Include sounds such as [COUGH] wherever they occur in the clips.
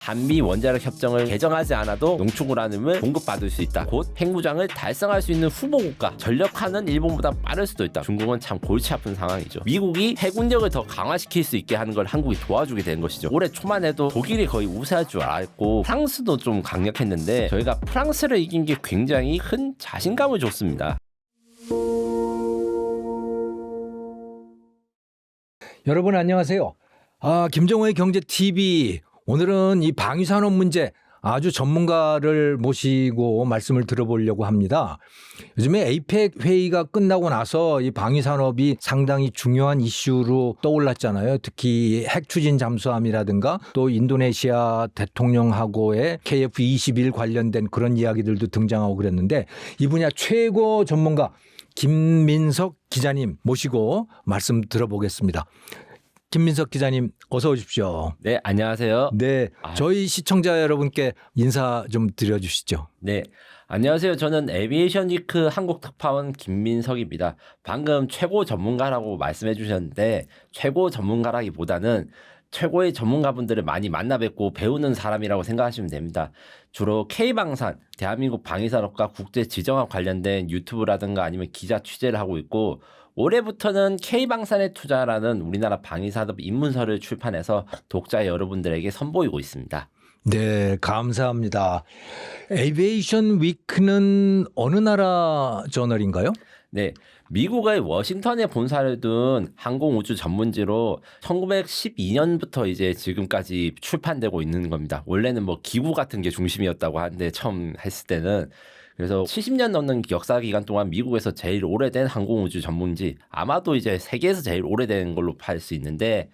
한미 원자력 협정을 개정하지 않아도 농축 우라늄을 공급받을 수 있다. 곧 핵무장을 달성할 수 있는 후보 국가. 전력하는 일본보다 빠를 수도 있다. 중국은 참 골치 아픈 상황이죠. 미국이 해군력을 더 강화시킬 수 있게 하는 걸 한국이 도와주게 된 것이죠. 올해 초만 해도 독일이 거의 우세할 줄 알았고 프랑스도 좀 강력했는데 저희가 프랑스를 이긴 게 굉장히 큰 자신감을 줬습니다. 여러분 안녕하세요. 아, 김정호의 경제 TV. 오늘은 이 방위 산업 문제 아주 전문가를 모시고 말씀을 들어보려고 합니다. 요즘에 에이펙 회의가 끝나고 나서 이 방위 산업이 상당히 중요한 이슈로 떠올랐잖아요. 특히 핵 추진 잠수함이라든가 또 인도네시아 대통령하고의 KF-21 관련된 그런 이야기들도 등장하고 그랬는데 이 분야 최고 전문가 김민석 기자님 모시고 말씀 들어보겠습니다. 김민석 기자님 어서 오십시오. 네, 안녕하세요. 네, 아. 저희 시청자 여러분께 인사 좀 드려주시죠. 네. 안녕하세요. 저는 에비에이션 위크 한국 특파원 김민석입니다. 방금 최고 전문가라고 말씀해 주셨는데 최고 전문가라기보다는 최고의 전문가분들을 많이 만나 뵙고 배우는 사람이라고 생각하시면 됩니다. 주로 K방산, 대한민국 방위산업과 국제 지정학 관련된 유튜브라든가 아니면 기자 취재를 하고 있고 올해부터는 K방산에 투자라는 우리나라 방위산업 입문서를 출판해서 독자 여러분들에게 선보이고 있습니다. 네, 감사합니다. 에이비에이션 위크는 어느 나라 저널인가요? 네. 미국의 워싱턴에 본사를 둔 항공우주 전문지로 1912년부터 이제 지금까지 출판되고 있는 겁니다. 원래는 뭐 기구 같은 게 중심이었다고 하는데 처음 했을 때는 그래서 70년 넘는 역사 기간 동안 미국에서 제일 오래된 항공우주 전문지 아마도 이제 세계에서 제일 오래된 걸로 팔 수 있는데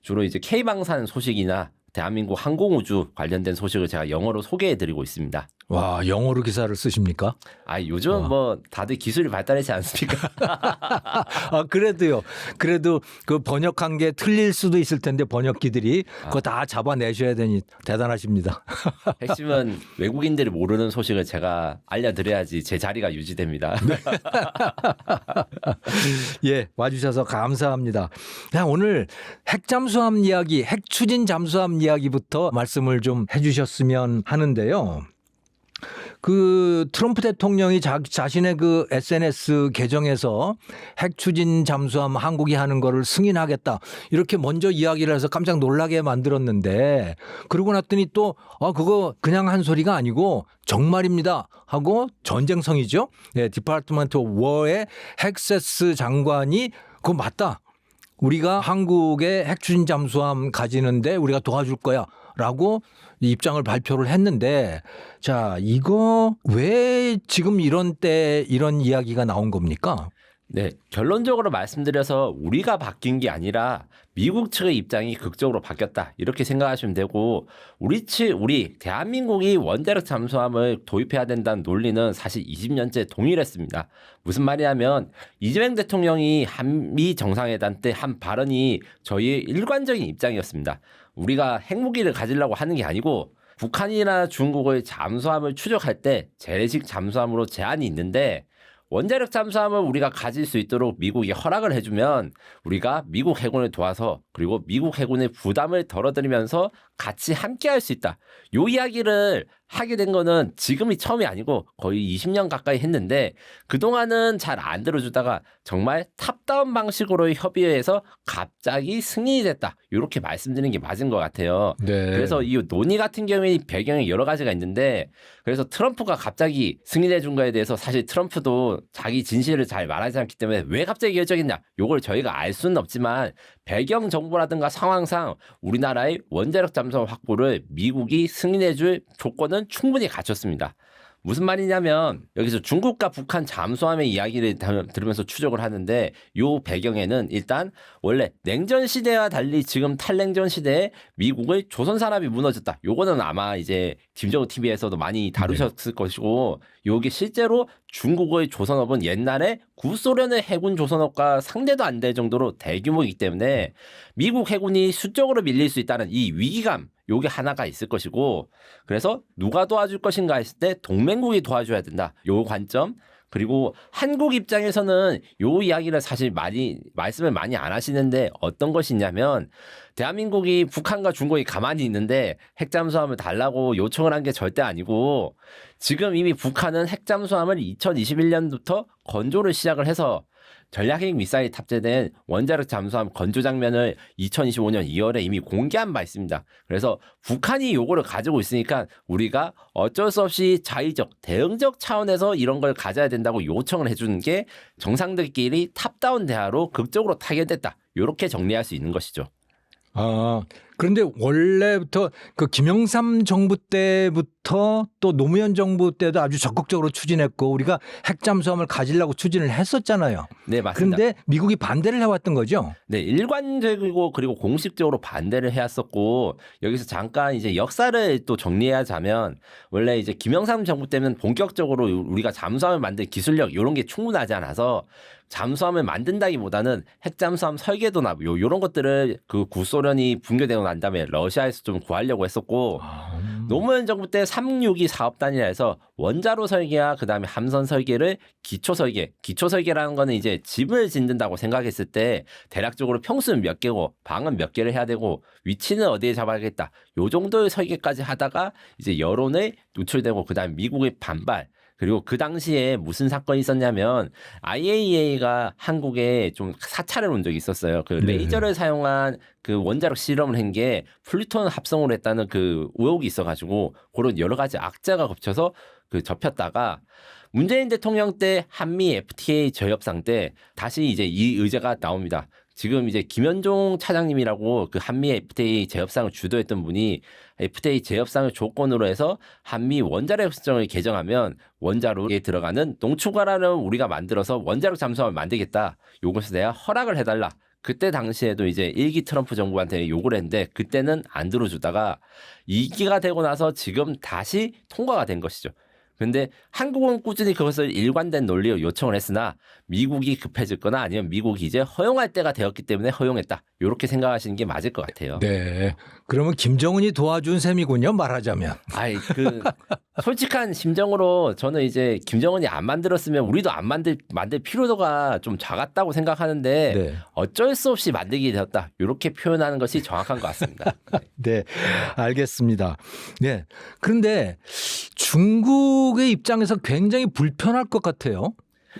주로 이제 K방산 소식이나 대한민국 항공우주 관련된 소식을 제가 영어로 소개해 드리고 있습니다. 와, 영어로 기사를 쓰십니까? 아, 요즘 와. 뭐 다들 기술이 발달했지 않습니까? [LAUGHS] 아, 그래도요. 그래도 그 번역한 게 틀릴 수도 있을 텐데 번역기들이 그거 다 잡아내셔야 되니 대단하십니다. [LAUGHS] 핵심은 외국인들이 모르는 소식을 제가 알려드려야지 제 자리가 유지됩니다. [LAUGHS] 예, 와주셔서 감사합니다. 야, 오늘 핵 잠수함 이야기, 핵 추진 잠수함 이야기부터 말씀을 좀 해주셨으면 하는데요. 그 트럼프 대통령이 자, 자신의 그 SNS 계정에서 핵 추진 잠수함 한국이 하는 거를 승인하겠다 이렇게 먼저 이야기를 해서 깜짝 놀라게 만들었는데 그러고 났더니 또 아 그거 그냥 한 소리가 아니고 정말입니다 하고 전쟁성이죠. 예, 디파트먼트 워의 핵세스 장관이 그거 맞다. 우리가 한국의 핵추진 잠수함 가지는데 우리가 도와줄 거야. 라고 입장을 발표를 했는데 자, 이거 왜 지금 이런 때 이런 이야기가 나온 겁니까? 네, 결론적으로 말씀드려서 우리가 바뀐 게 아니라 미국 측의 입장이 극적으로 바뀌었다 이렇게 생각하시면 되고 우리 측 우리 대한민국이 원자력 잠수함을 도입해야 된다는 논리는 사실 20년째 동일했습니다. 무슨 말이냐면 이재명 대통령이 한미 정상회담 때 한 발언이 저희의 일관적인 입장이었습니다. 우리가 핵무기를 가지려고 하는 게 아니고 북한이나 중국의 잠수함을 추적할 때 재래식 잠수함으로 제한이 있는데 원자력 잠수함을 우리가 가질 수 있도록 미국이 허락을 해주면 우리가 미국 해군을 도와서 그리고 미국 해군의 부담을 덜어드리면서 같이 함께 할 수 있다. 요 이야기를 하게 된 거는 지금이 처음이 아니고 거의 20년 가까이 했는데 그동안은 잘 안 들어주다가 정말 탑다운 방식으로 협의해서 갑자기 승인이 됐다. 이렇게 말씀드리는 게 맞은 것 같아요. 네. 그래서 이 논의 같은 경우에 배경이 여러 가지가 있는데 그래서 트럼프가 갑자기 승인해 준 거에 대해서 사실 트럼프도 자기 진실을 잘 말하지 않기 때문에 왜 갑자기 결정했냐 요걸 저희가 알 수는 없지만 배경 정보라든가 상황상 우리나라의 원자력 잠수함 확보를 미국이 승인해 줄 조건은 충분히 갖췄습니다. 무슨 말이냐면 여기서 중국과 북한 잠수함의 이야기를 다- 들으면서 추적을 하는데 요 배경에는 일단 원래 냉전 시대와 달리 지금 탈냉전 시대에 미국의 조선 산업이 무너졌다. 요거는 아마 이제 김정은 TV에서도 많이 다루셨을 것이고 요게 실제로 중국의 조선업은 옛날에 구소련의 해군 조선업과 상대도 안 될 정도로 대규모이기 때문에 미국 해군이 수적으로 밀릴 수 있다는 이 위기감 요게 하나가 있을 것이고 그래서 누가 도와줄 것인가 했을 때 동맹국이 도와줘야 된다. 요 관점 그리고 한국 입장에서는 요 이야기를 사실 많이 말씀을 많이 안 하시는데 어떤 것이냐면 대한민국이 북한과 중국이 가만히 있는데 핵잠수함을 달라고 요청을 한 게 절대 아니고 지금 이미 북한은 핵잠수함을 2021년부터 건조를 시작을 해서 전략핵 미사일 탑재된 원자력 잠수함 건조 장면을 2025년 2월에 이미 공개한 바 있습니다. 그래서 북한이 요거를 가지고 있으니까 우리가 어쩔 수 없이 자의적, 대응적 차원에서 이런 걸 가져야 된다고 요청을 해주는 게 정상들끼리 탑다운 대화로 극적으로 타결됐다. 이렇게 정리할 수 있는 것이죠. 아, 그런데 원래부터 그 김영삼 정부 때부터 또 노무현 정부 때도 아주 적극적으로 추진했고 우리가 핵잠수함을 가지려고 추진을 했었잖아요. 네, 맞습니다. 그런데 미국이 반대를 해왔던 거죠. 네, 일관적이고 그리고 공식적으로 반대를 해왔었고 여기서 잠깐 이제 역사를 또 정리하자면 원래 이제 김영삼 정부 때는 본격적으로 우리가 잠수함을 만들 기술력 이런 게 충분하지 않아서 잠수함을 만든다기보다는 핵잠수함 설계도나 요 요런 것들을 그 구소련이 붕괴되고 난 다음에 러시아에서 좀 구하려고 했었고 노무현 정부 때 362 사업단이라 해서 원자로 설계와 그다음에 함선 설계를 기초 설계, 기초 설계라는 거는 이제 집을 짓는다고 생각했을 때 대략적으로 평수는 몇 개고 방은 몇 개를 해야 되고 위치는 어디에 잡아야겠다. 요 정도의 설계까지 하다가 이제 여론에 노출되고 그다음에 미국의 반발 그리고 그 당시에 무슨 사건이 있었냐면 IAEA가 한국에 좀 사찰을 온 적이 있었어요. 그 네. 레이저를 사용한 그 원자력 실험을 한 게 플루톤 합성을 했다는 그 의혹이 있어가지고 그런 여러 가지 악재가 겹쳐서 그 접혔다가 문재인 대통령 때 한미 FTA 저협상 때 다시 이제 이 의제가 나옵니다. 지금 이제 김현종 차장님이라고 그 한미 FTA 재협상을 주도했던 분이 FTA 재협상을 조건으로 해서 한미 원자력 협정을 개정하면 원자로에 들어가는 농축가라는 우리가 만들어서 원자력 잠수함을 만들겠다. 요것에 대한 허락을 해달라. 그때 당시에도 이제 일기 트럼프 정부한테 요구를 했는데 그때는 안 들어주다가 2기가 되고 나서 지금 다시 통과가 된 것이죠. 근데 한국은 꾸준히 그것을 일관된 논리로 요청을 했으나 미국이 급해졌거나 아니면 미국이 이제 허용할 때가 되었기 때문에 허용했다. 이렇게 생각하시는 게 맞을 것 같아요. 네. 그러면 김정은이 도와준 셈이군요. 말하자면. 아이 그 솔직한 심정으로 저는 이제 김정은이 안 만들었으면 우리도 안 만들 만들 필요도가 좀 작았다고 생각하는데 네. 어쩔 수 없이 만들게 되었다. 이렇게 표현하는 것이 정확한 것 같습니다. [LAUGHS] 네, 알겠습니다. 네. 그런데 중국의 입장에서 굉장히 불편할 것 같아요.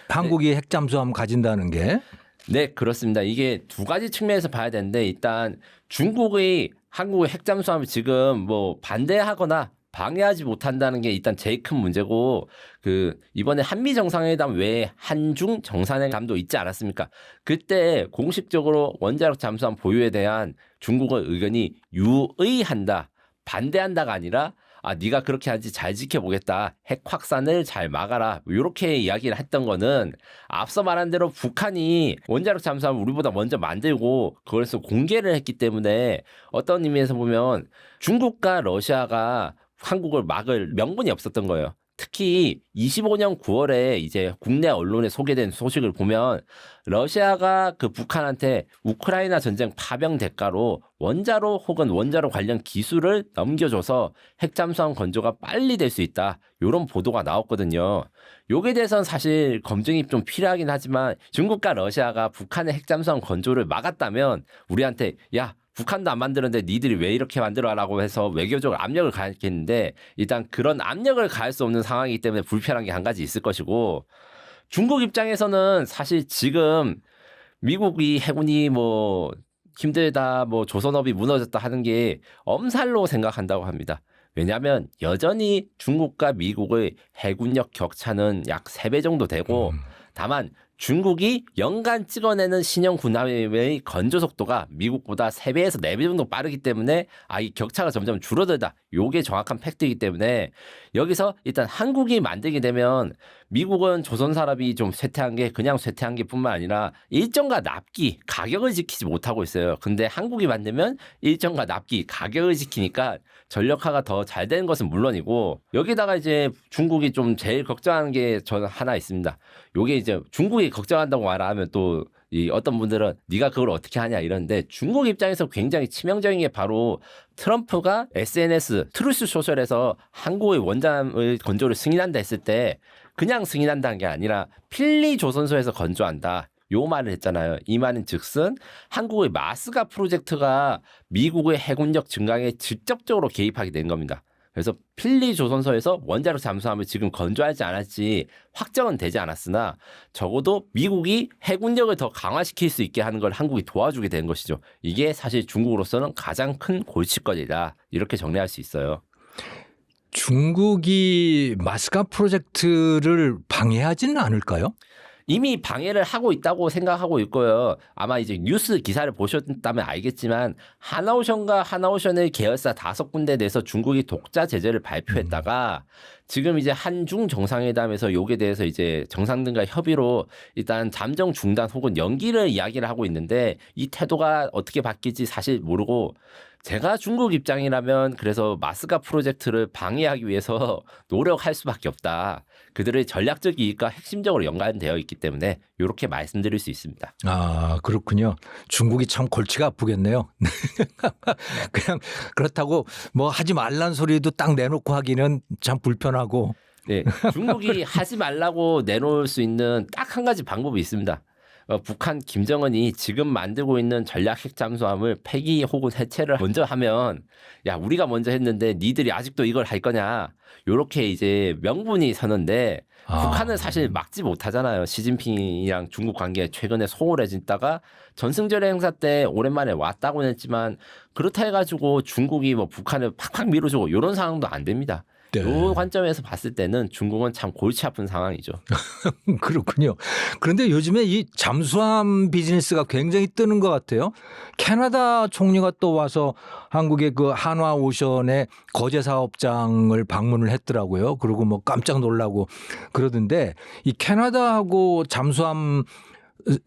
한국이 핵잠수함 가진다는 게. 네, 그렇습니다. 이게 두 가지 측면에서 봐야 되는데 일단 중국의 한국의 핵잠수함을 지금 뭐 반대하거나 방해하지 못한다는 게 일단 제일 큰 문제고 그 이번에 한미 정상회담 외에 한중 정상회담도 있지 않았습니까? 그때 공식적으로 원자력 잠수함 보유에 대한 중국의 의견이 유의한다, 반대한다가 아니라 아 네가 그렇게 하지 잘 지켜보겠다 핵 확산을 잘 막아라 이렇게 이야기를 했던 거는 앞서 말한 대로 북한이 원자력 잠수함을 우리보다 먼저 만들고 그것을 공개를 했기 때문에 어떤 의미에서 보면 중국과 러시아가 한국을 막을 명분이 없었던 거예요. 특히 25년 9월에 이제 국내 언론에 소개된 소식을 보면 러시아가 그 북한한테 우크라이나 전쟁 파병 대가로 원자로 혹은 원자로 관련 기술을 넘겨줘서 핵잠수함 건조가 빨리 될 수 있다. 이런 보도가 나왔거든요. 요게 대해서는 사실 검증이 좀 필요하긴 하지만 중국과 러시아가 북한의 핵잠수함 건조를 막았다면 우리한테 야 북한도 안 만드는데 니들이 왜 이렇게 만들어라고 해서 외교적으로 압력을 가했겠는데 일단 그런 압력을 가할 수 없는 상황이기 때문에 불편한 게 한 가지 있을 것이고 중국 입장에서는 사실 지금 미국이 해군이 뭐 힘들다 뭐 조선업이 무너졌다 하는 게 엄살로 생각한다고 합니다. 왜냐하면 여전히 중국과 미국의 해군력 격차는 약 3배 정도 되고 다만 중국이 연간 찍어내는 신형 군함의 건조 속도가 미국보다 3배에서 4배 정도 빠르기 때문에 아, 이 격차가 점점 줄어들다. 요게 정확한 팩트이기 때문에 여기서 일단 한국이 만들게 되면 미국은 조선 산업이 좀 쇠퇴한 게 그냥 쇠퇴한 게 뿐만 아니라 일정과 납기, 가격을 지키지 못하고 있어요. 근데 한국이 만들면 일정과 납기, 가격을 지키니까 전력화가 더 잘 되는 것은 물론이고 여기다가 이제 중국이 좀 제일 걱정하는 게 저는 하나 있습니다. 요게 이제 중국이 걱정한다고 말하면 또 이 어떤 분들은 네가 그걸 어떻게 하냐 이러는데 중국 입장에서 굉장히 치명적인 게 바로 트럼프가 SNS 트루스 소셜에서 한국의 원잠의 건조를 승인한다 했을 때 그냥 승인한다는 게 아니라 필리 조선소에서 건조한다. 요 말을 했잖아요. 이 말은 즉슨 한국의 마스가 프로젝트가 미국의 해군력 증강에 직접적으로 개입하게 된 겁니다. 그래서 필리 조선소에서 원자력 잠수함을 지금 건조하지 않았지 확정은 되지 않았으나 적어도 미국이 해군력을 더 강화시킬 수 있게 하는 걸 한국이 도와주게 된 것이죠. 이게 사실 중국으로서는 가장 큰 골칫거리다. 이렇게 정리할 수 있어요. 중국이 마스카 프로젝트를 방해하지는 않을까요? 이미 방해를 하고 있다고 생각하고 있고요. 아마 이제 뉴스 기사를 보셨다면 알겠지만 하나오션과 하나오션의 계열사 다섯 군데 내서 중국이 독자 제재를 발표했다가 지금 이제 한중 정상회담에서 요게 대해서 이제 정상들과 협의로 일단 잠정 중단 혹은 연기를 이야기를 하고 있는데 이 태도가 어떻게 바뀔지 사실 모르고 제가 중국 입장이라면 그래서 마스가 프로젝트를 방해하기 위해서 [LAUGHS] 노력할 수밖에 없다. 그들의 전략적 이익과 핵심적으로 연관되어 있기 때문에 이렇게 말씀드릴 수 있습니다. 아, 그렇군요. 중국이 참 골치가 아프겠네요. [LAUGHS] 그냥 그렇다고 뭐 하지 말란 소리도 딱 내놓고 하기는 참 불편하고. 네, 중국이 [LAUGHS] 하지 말라고 내놓을 수 있는 딱 한 가지 방법이 있습니다. 어, 북한 김정은이 지금 만들고 있는 전략 핵 잠수함을 폐기 혹은 해체를 먼저 하면 야 우리가 먼저 했는데 니들이 아직도 이걸 할 거냐 요렇게 이제 명분이 서는데 아. 북한은 사실 막지 못하잖아요. 시진핑이랑 중국 관계 최근에 소홀해졌다가 전승절 행사 때 오랜만에 왔다고는 했지만 그렇다 해가지고 중국이 뭐 북한을 팍팍 밀어주고 이런 상황도 안 됩니다. 네. 이 관점에서 봤을 때는 중국은 참 골치 아픈 상황이죠. [LAUGHS] 그렇군요. 그런데 요즘에 이 잠수함 비즈니스가 굉장히 뜨는 것 같아요. 캐나다 총리가 또 와서 한국의 그 한화 오션의 거제 사업장을 방문을 했더라고요. 그리고 뭐 깜짝 놀라고 그러던데 이 캐나다하고 잠수함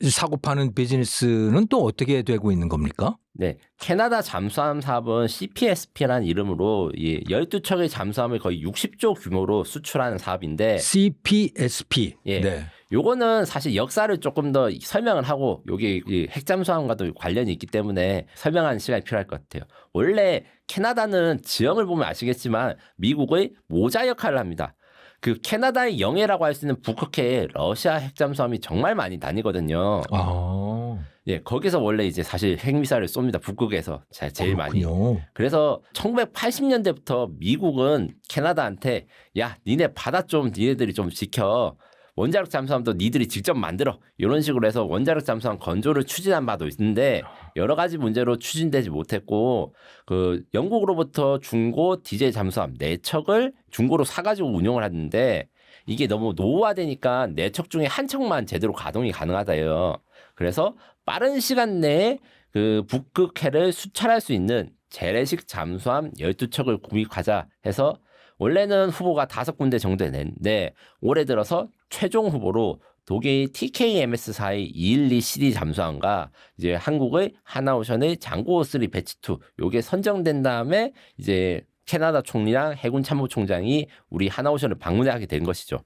사고 파는 비즈니스는 또 어떻게 되고 있는 겁니까? 네, 캐나다 잠수함 사업은 CPSP라는 이름으로 이 12척의 잠수함을 거의 60조 규모로 수출하는 사업인데 CPSP. 예. 네. 요거는 사실 역사를 조금 더 설명을 하고 요게 이 핵잠수함과도 관련이 있기 때문에 설명하는 시간이 필요할 것 같아요. 원래 캐나다는 지형을 보면 아시겠지만 미국의 모자 역할을 합니다. 그 캐나다의 영해라고 할 수 있는 북극해에 러시아 핵잠수함이 정말 많이 다니거든요. 아. 예, 거기서 원래 이제 사실 핵미사일을 쏩니다. 북극에서 제- 제일 많이. 그렇군요. 그래서 1980년대부터 미국은 캐나다한테 야, 니네 바다 좀 니네들이 좀 지켜. 원자력 잠수함도 니들이 직접 만들어. 이런 식으로 해서 원자력 잠수함 건조를 추진한 바도 있는데 여러 가지 문제로 추진되지 못했고 그 영국으로부터 중고 디젤 잠수함 네 척을 중고로 사가지고 운용을 하는데 이게 너무 노후화되니까 네 척 중에 한 척만 제대로 가동이 가능하다요. 그래서 빠른 시간 내에 그 북극해를 수찰할 수 있는 재래식 잠수함 12척을 구입하자 해서 원래는 후보가 다섯 군데 정도 냈는데 올해 들어서 최종 후보로 독일 TKMS사의 212 CD 잠수함과 이제 한국의 하나오션의 장고 3 배치 2 요게 선정된 다음에 이제 캐나다 총리랑 해군 참모총장이 우리 하나오션을 방문하게 된 것이죠.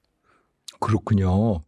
그렇군요.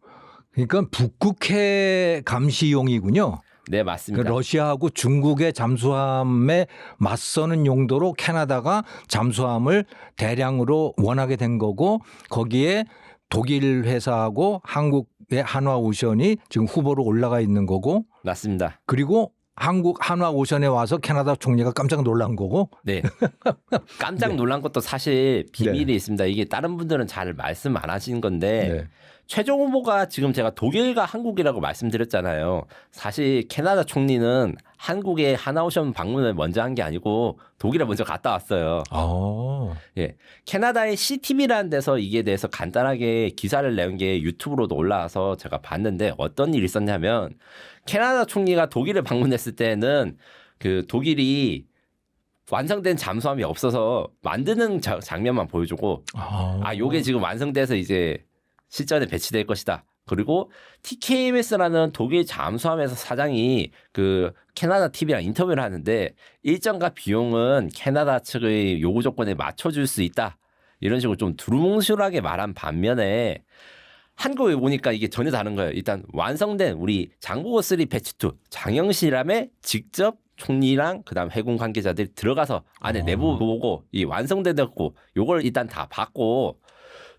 그러니까 북극해 감시용이군요. 네, 그 맞습니다. 러시아하고 중국의 잠수함에 맞서는 용도로 캐나다가 잠수함을 대량으로 원하게 된 거고 거기에 독일 회사하고 한국의 한화오션이 지금 후보로 올라가 있는 거고 맞습니다. 그리고 한국 한화 오션에 와서 캐나다 총리가 깜짝 놀란 거고 네. [LAUGHS] 깜짝 놀란 것도 사실 비밀이 네. 있습니다. 이게 다른 분들은 잘 말씀 안 하시는 건데 네. 최종 후보가 지금 제가 독일과 한국이라고 말씀드렸잖아요. 사실 캐나다 총리는 한국에 하나오션 방문을 먼저 한 게 아니고 독일에 먼저 갔다 왔어요. 아. 예. 캐나다의 CTV라는 데서 이게 대해서 간단하게 기사를 내온 게 유튜브로도 올라와서 제가 봤는데 어떤 일이 있었냐면 캐나다 총리가 독일을 방문했을 때는 그 독일이 완성된 잠수함이 없어서 만드는 자- 장면만 보여주고 아, 아 요게 지금 완성돼서 이제 실전에 배치될 것이다. 그리고 TKMS라는 독일 잠수함에서 사장이 그 캐나다 TV랑 인터뷰를 하는데 일정과 비용은 캐나다 측의 요구 조건에 맞춰줄 수 있다. 이런 식으로 좀 두루뭉술하게 말한 반면에 한국에 오니까 이게 전혀 다른 거예요. 일단 완성된 우리 장보고 3 배치 2 장영실함에 직접 총리랑 그다음 해군 관계자들이 들어가서 안에 어. 내부 보고 이 완성되었고 요걸 일단 다 받고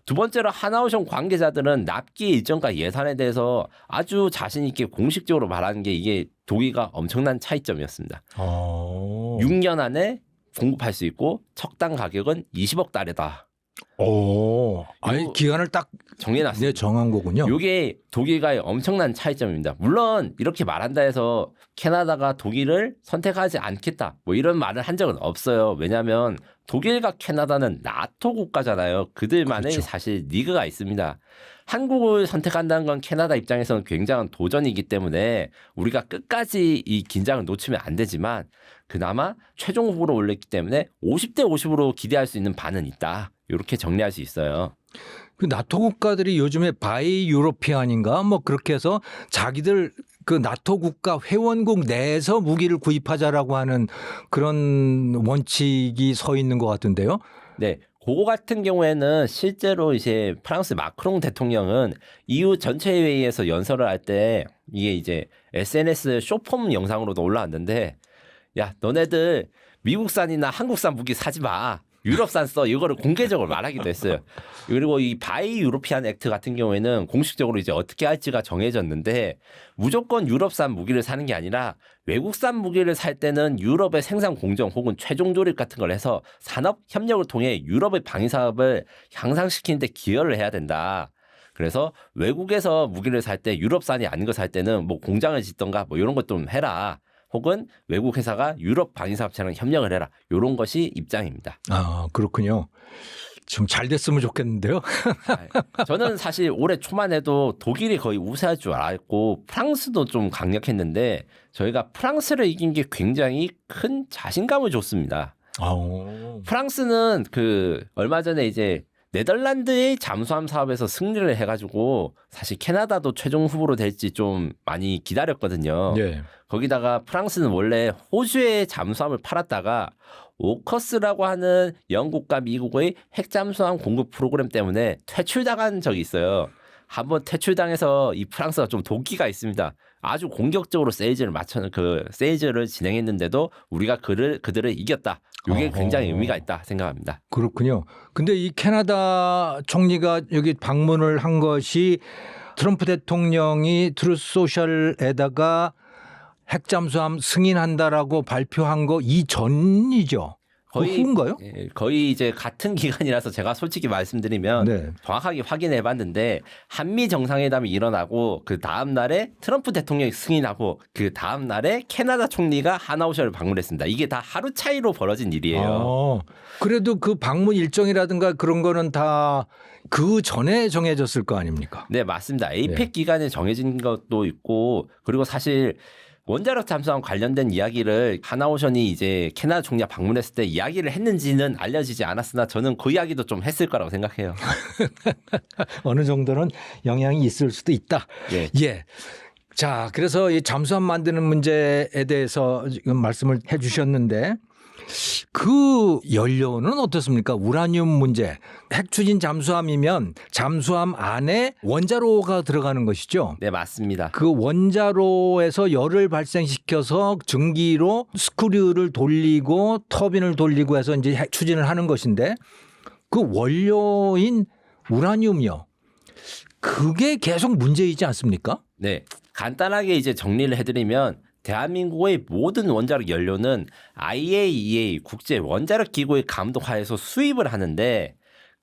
두 번째로 하나오션 관계자들은 납기 일정과 예산에 대해서 아주 자신 있게 공식적으로 말하는 게 이게 독일과 엄청난 차이점이었습니다. 어. 6년 안에 공급할 수 있고 척당 가격은 20억 달러다. 오. 아니 기간을 딱 정해놨습니다. 네, 정한 거군요. 이게 독일과의 엄청난 차이점입니다. 물론 이렇게 말한다 해서 캐나다가 독일을 선택하지 않겠다 뭐 이런 말을 한 적은 없어요. 왜냐하면 독일과 캐나다는 나토 국가잖아요. 그들만의 그렇죠. 사실 리그가 있습니다. 한국을 선택한다는 건 캐나다 입장에서는 굉장한 도전이기 때문에 우리가 끝까지 이 긴장을 놓치면 안 되지만 그나마 최종 후보로 올렸기 때문에 50대 50으로 기대할 수 있는 반은 있다. 이렇게 정리할 수 있어요. 그 나토 국가들이 요즘에 바이 유로피안인가 뭐 그렇게 해서 자기들 그 나토 국가 회원국 내에서 무기를 구입하자라고 하는 그런 원칙이 서 있는 것 같은데요. 네. 그거 같은 경우에는 실제로 이제 프랑스 마크롱 대통령은 EU 전체 회의에서 연설을 할 때 이게 이제 SNS 쇼폼 영상으로도 올라왔는데 야 너네들 미국산이나 한국산 무기 사지 마. 유럽산 써 이거를 공개적으로 말하기도 했어요. 그리고 이 바이 유로피안 액트 같은 경우에는 공식적으로 이제 어떻게 할지가 정해졌는데 무조건 유럽산 무기를 사는 게 아니라 외국산 무기를 살 때는 유럽의 생산 공정 혹은 최종 조립 같은 걸 해서 산업 협력을 통해 유럽의 방위 사업을 향상시키는 데 기여를 해야 된다. 그래서 외국에서 무기를 살 때 유럽산이 아닌 거 살 때는 뭐 공장을 짓던가 뭐 이런 것 좀 해라. 혹은 외국 회사가 유럽 방위 사업체랑 협력을 해라. 이런 것이 입장입니다. 아 그렇군요. 좀 잘 됐으면 좋겠는데요. 아, 저는 사실 올해 초만 해도 독일이 거의 우세할 줄 알았고 프랑스도 좀 강력했는데 저희가 프랑스를 이긴 게 굉장히 큰 자신감을 줬습니다. 아, 프랑스는 그 얼마 전에 이제 네덜란드의 잠수함 사업에서 승리를 해가지고 사실 캐나다도 최종 후보로 될지 좀 많이 기다렸거든요. 예. 거기다가 프랑스는 원래 호주에 잠수함을 팔았다가 오커스라고 하는 영국과 미국의 핵잠수함 공급 프로그램 때문에 퇴출당한 적이 있어요. 한번 퇴출당해서 이 프랑스가 좀 도끼가 있습니다. 아주 공격적으로 세이즈를 맞춰는 그 세이즈를 진행했는데도 우리가 그를 그들을 이겼다. 이게. 굉장히 의미가 있다 생각합니다. 그렇군요. 근데 이 캐나다 총리가 여기 방문을 한 것이 트럼프 대통령이 트루스 소셜에다가 핵잠수함 승인한다라고 발표한 거 이전이죠. 거의 거의 후인가요? 예, 거의 이제 같은 [LAUGHS] 기간이라서 제가 솔직히 말씀드리면 네. 정확하게 확인해 봤는데 한미 정상회담이 일어나고 그 다음 날에 트럼프 대통령이 승인하고 그 다음 날에 캐나다 총리가 하나오셔를 방문했습니다. 이게 다 하루 차이로 벌어진 일이에요. 아, 그래도 그 방문 일정이라든가 그런 거는 다 그 전에 정해졌을 거 아닙니까? 네, 맞습니다. 에이펙 네. 기간에 정해진 것도 있고 그리고 사실 원자력 잠수함 관련된 이야기를 하나오션이 이제 캐나다 총리가 방문했을 때 이야기를 했는지는 알려지지 않았으나 저는 그 이야기도 좀 했을 거라고 생각해요. [LAUGHS] 어느 정도는 영향이 있을 수도 있다. 예. 예. 자, 그래서 이 잠수함 만드는 문제에 대해서 지금 말씀을 해 주셨는데 그 연료는 어떻습니까? 우라늄 문제. 핵 추진 잠수함이면 잠수함 안에 원자로가 들어가는 것이죠. 네, 맞습니다. 그 원자로에서 열을 발생시켜서 증기로 스크류를 돌리고 터빈을 돌리고 해서 이제 핵 추진을 하는 것인데 그 원료인 우라늄이요. 그게 계속 문제이지 않습니까? 네. 간단하게 이제 정리를 해드리면 대한민국의 모든 원자력 연료는 IAEA 국제 원자력 기구의 감독 하에서 수입을 하는데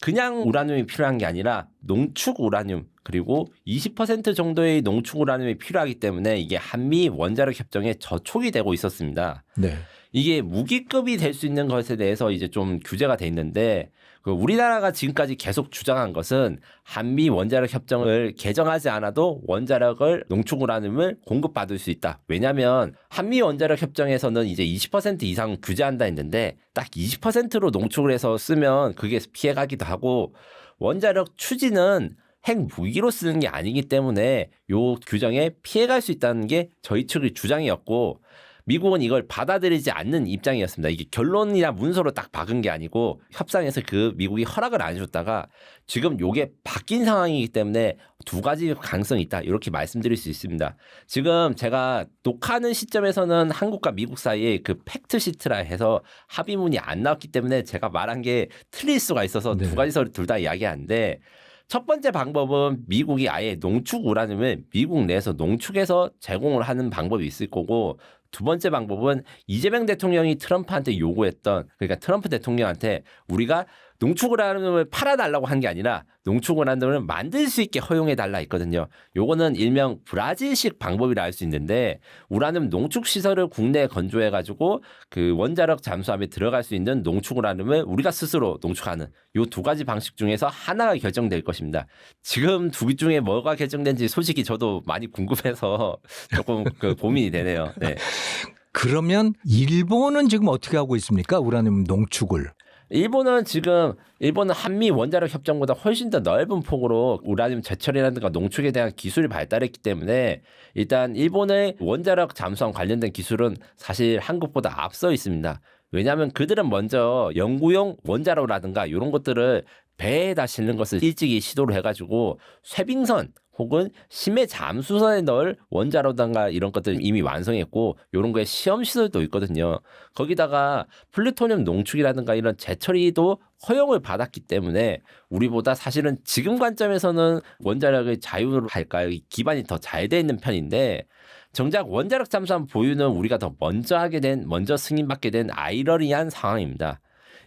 그냥 우라늄이 필요한 게 아니라 농축 우라늄 그리고 20% 정도의 농축 우라늄이 필요하기 때문에 이게 한미 원자력 협정에 저촉이 되고 있었습니다. 네. 이게 무기급이 될 수 있는 것에 대해서 이제 좀 규제가 돼 있는데 그 우리나라가 지금까지 계속 주장한 것은 한미 원자력 협정을 개정하지 않아도 원자력을 농축 우라늄을 공급받을 수 있다. 왜냐하면 한미 원자력 협정에서는 이제 20% 이상 규제한다 했는데 딱 20%로 농축을 해서 쓰면 그게 피해가기도 하고 원자력 추진은 핵 무기로 쓰는 게 아니기 때문에 요 규정에 피해갈 수 있다는 게 저희 측의 주장이었고 미국은 이걸 받아들이지 않는 입장이었습니다. 이게 결론이나 문서로 딱 박은 게 아니고 협상에서 그 미국이 허락을 안 해줬다가 지금 요게 바뀐 상황이기 때문에 두 가지 가능성이 있다. 이렇게 말씀드릴 수 있습니다. 지금 제가 녹화하는 시점에서는 한국과 미국 사이에 그 팩트 시트라 해서 합의문이 안 나왔기 때문에 제가 말한 게 틀릴 수가 있어서 네. 두 가지 서를 둘 다 이야기하는데 첫 번째 방법은 미국이 아예 농축 우라늄을 미국 내에서 농축해서 제공을 하는 방법이 있을 거고 두 번째 방법은 이재명 대통령이 트럼프한테 요구했던 그러니까 트럼프 대통령한테 우리가 농축 우라늄을 팔아달라고 한 게 아니라 농축 우라늄을 만들 수 있게 허용해 달라 했거든요. 요거는 일명 브라질식 방법이라 할 수 있는데 우라늄 농축 시설을 국내에 건조해 가지고 그 원자력 잠수함에 들어갈 수 있는 농축 우라늄을 우리가 스스로 농축하는 요 두 가지 방식 중에서 하나가 결정될 것입니다. 지금 두 개 중에 뭐가 결정된지 솔직히 저도 많이 궁금해서 [LAUGHS] 조금 그 고민이 되네요. 네. [LAUGHS] 그러면 일본은 지금 어떻게 하고 있습니까? 우라늄 농축을. 일본은 지금 일본은 한미 원자력 협정보다 훨씬 더 넓은 폭으로 우라늄 제철이라든가 농축에 대한 기술이 발달했기 때문에 일단 일본의 원자력 잠수함 관련된 기술은 사실 한국보다 앞서 있습니다. 왜냐하면 그들은 먼저 연구용 원자로라든가 이런 것들을 배에다 실는 것을 일찍이 시도를 해가지고 쇠빙선 혹은 심해 잠수선에 넣을 원자로든가 이런 것들 이미 완성했고 이런 거에 시험 시설도 있거든요. 거기다가 플루토늄 농축이라든가 이런 재처리도 허용을 받았기 때문에 우리보다 사실은 지금 관점에서는 원자력의 자유로 할까요? 이 기반이 더 잘 돼 있는 편인데 정작 원자력 잠수함 보유는 우리가 더 먼저 하게 된 먼저 승인받게 된 아이러니한 상황입니다.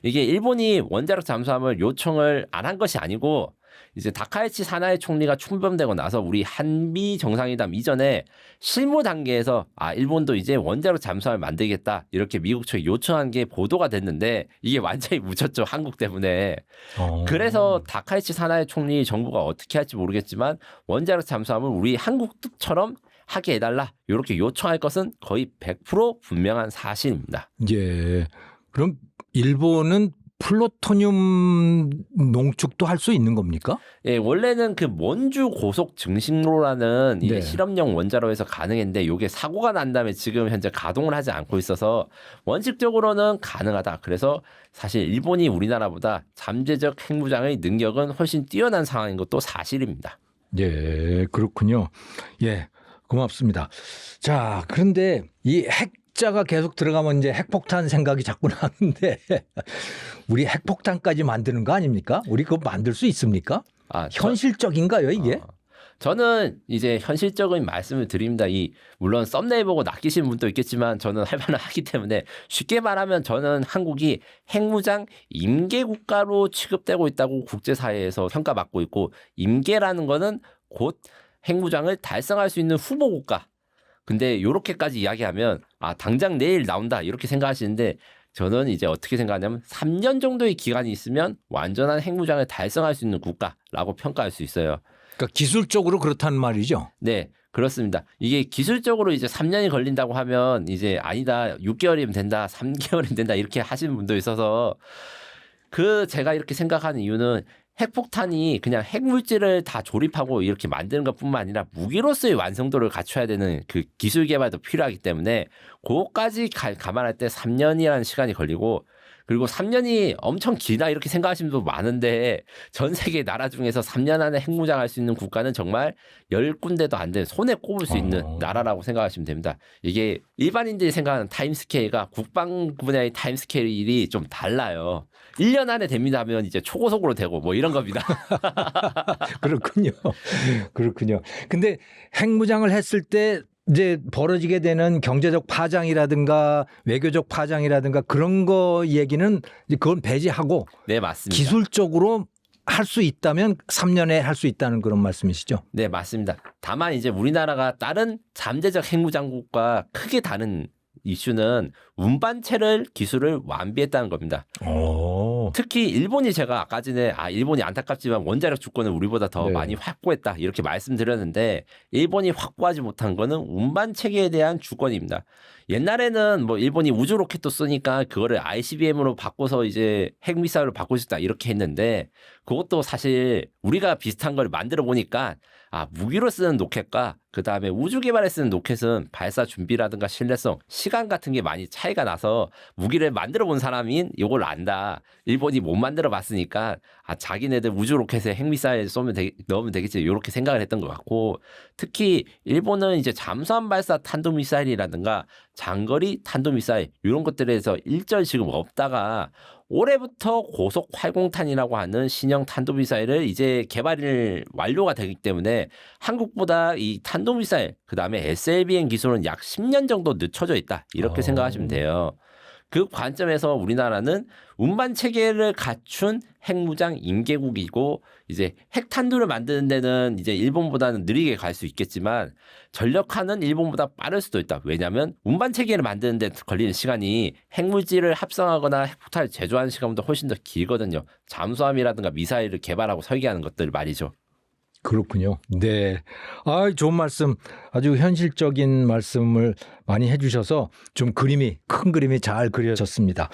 이게 일본이 원자력 잠수함을 요청을 안 한 것이 아니고 이제 다카이치 사나이 총리가 충범되고 나서 우리 한미 정상회담 이전에 실무 단계에서 아 일본도 이제 원자력 잠수함을 만들겠다 이렇게 미국 측에 요청한 게 보도가 됐는데 이게 완전히 묻혔죠 한국 때문에 어. 그래서 다카이치 사나이 총리 정부가 어떻게 할지 모르겠지만 원자력 잠수함을 우리 한국처럼 하게 해달라 이렇게 요청할 것은 거의 100% 분명한 사실입니다. 예. 그럼 일본은 플루토늄 농축도 할 수 있는 겁니까? 예, 원래는 그 원주 고속 증식로라는 네. 실험용 원자로에서 가능했는데 이게 사고가 난 다음에 지금 현재 가동을 하지 않고 있어서 원칙적으로는 가능하다. 그래서 사실 일본이 우리나라보다 잠재적 핵무장의 능력은 훨씬 뛰어난 상황인 것도 사실입니다. 예, 그렇군요. 예, 고맙습니다. 자, 그런데 이 핵 자가 계속 들어가면 이제 핵폭탄 생각이 자꾸 나는데 [LAUGHS] 우리 핵폭탄까지 만드는 거 아닙니까? 우리 그거 만들 수 있습니까? 아, 저- 현실적인가요, 이게? 어, 저는 이제 현실적인 말씀을 드립니다. 이 물론 썸네일 보고 낚이시는 분도 있겠지만 저는 할 만은 하기 때문에 쉽게 말하면 저는 한국이 핵무장 임계 국가로 취급되고 있다고 국제사회에서 평가받고 있고 임계라는 거는 곧 핵무장을 달성할 수 있는 후보 국가. 근데 요렇게까지 이야기하면 아 당장 내일 나온다 이렇게 생각하시는데 저는 이제 어떻게 생각하냐면 3년 정도의 기간이 있으면 완전한 핵무장을 달성할 수 있는 국가라고 평가할 수 있어요. 그러니까 기술적으로 그렇다는 말이죠. 네, 그렇습니다. 이게 기술적으로 이제 3년이 걸린다고 하면 이제 아니다, 6개월이면 된다, 3개월이면 [LAUGHS] 된다 이렇게 하시는 분도 있어서 그 제가 이렇게 생각하는 이유는 핵폭탄이 그냥 핵물질을 다 조립하고 이렇게 만드는 것뿐만 아니라 무기로서의 완성도를 갖춰야 되는 그 기술 개발도 필요하기 때문에 그것까지 가- 감안할 때 3년이라는 시간이 걸리고 그리고 3년이 엄청 길다 이렇게 생각하시는 분도 많은데 전 세계 나라 중에서 3년 안에 핵무장 할 수 있는 국가는 정말 10군데도 안 되는 손에 꼽을 수 있는 어. 나라라고 생각하시면 됩니다. 이게 일반인들이 생각하는 타임 스케일과 국방 분야의 타임 스케일이 좀 달라요. 1년 안에 됩니다 하면 이제 초고속으로 되고 뭐 이런 겁니다. [LAUGHS] 그렇군요. 그렇군요. 근데 핵무장을 했을 때 이제 벌어지게 되는 경제적 파장이라든가 외교적 파장이라든가 그런 거 얘기는 이제 그건 배제하고 네, 맞습니다. 기술적으로 할 수 있다면 3년에 할 수 있다는 그런 말씀이시죠? 네, 맞습니다. 다만 이제 우리나라가 다른 잠재적 핵무장국과 크게 다른 이슈는 운반체를 기술을 완비했다는 겁니다. 오. 특히 일본이 제가 아까 전에 아 일본이 안타깝지만 원자력 주권을 우리보다 더 네. 많이 확보했다 이렇게 말씀드렸는데 일본이 확보하지 못한 거는 운반 체계에 대한 주권입니다. 옛날에는 뭐 일본이 우주 로켓도 쓰니까 그거를 ICBM으로 바꿔서 이제 핵 미사일로 바꿀 수 있다 이렇게 했는데 그것도 사실 우리가 비슷한 걸 만들어 보니까 아 무기로 쓰는 로켓과 그 다음에 우주 개발에 쓰는 로켓은 발사 준비라든가 신뢰성, 시간 같은 게 많이 차이가 나서 무기를 만들어 본 사람인 이걸 안다. 일본이 못 만들어 봤으니까 아 자기네들 우주 로켓에 핵미사일 쏘면 되, 넣으면 되겠지 이렇게 생각을 했던 것 같고 특히 일본은 이제 잠수함 발사 탄도 미사일이라든가 장거리 탄도 미사일 이런 것들에서 일절 지금 없다가 올해부터 고속 활공탄이라고 하는 신형 탄도미사일을 이제 개발이 완료가 되기 때문에 한국보다 이 탄도 미사일 그 다음에 SLBM 기술은 약 10년 정도 늦춰져 있다 이렇게 어. 생각하시면 돼요. 그 관점에서 우리나라는 운반 체계를 갖춘 핵무장 임계국이고 이제 핵탄두를 만드는 데는 이제 일본보다는 느리게 갈 수 있겠지만 전력하는 일본보다 빠를 수도 있다. 왜냐하면 운반 체계를 만드는 데 걸리는 시간이 핵물질을 합성하거나 핵폭탄을 제조하는 시간보다 훨씬 더 길거든요. 잠수함이라든가 미사일을 개발하고 설계하는 것들 말이죠. 그렇군요. 네. 아, 좋은 말씀. 아주 현실적인 말씀을 많이 해주셔서 좀 그림이, 큰 그림이 잘 그려졌습니다.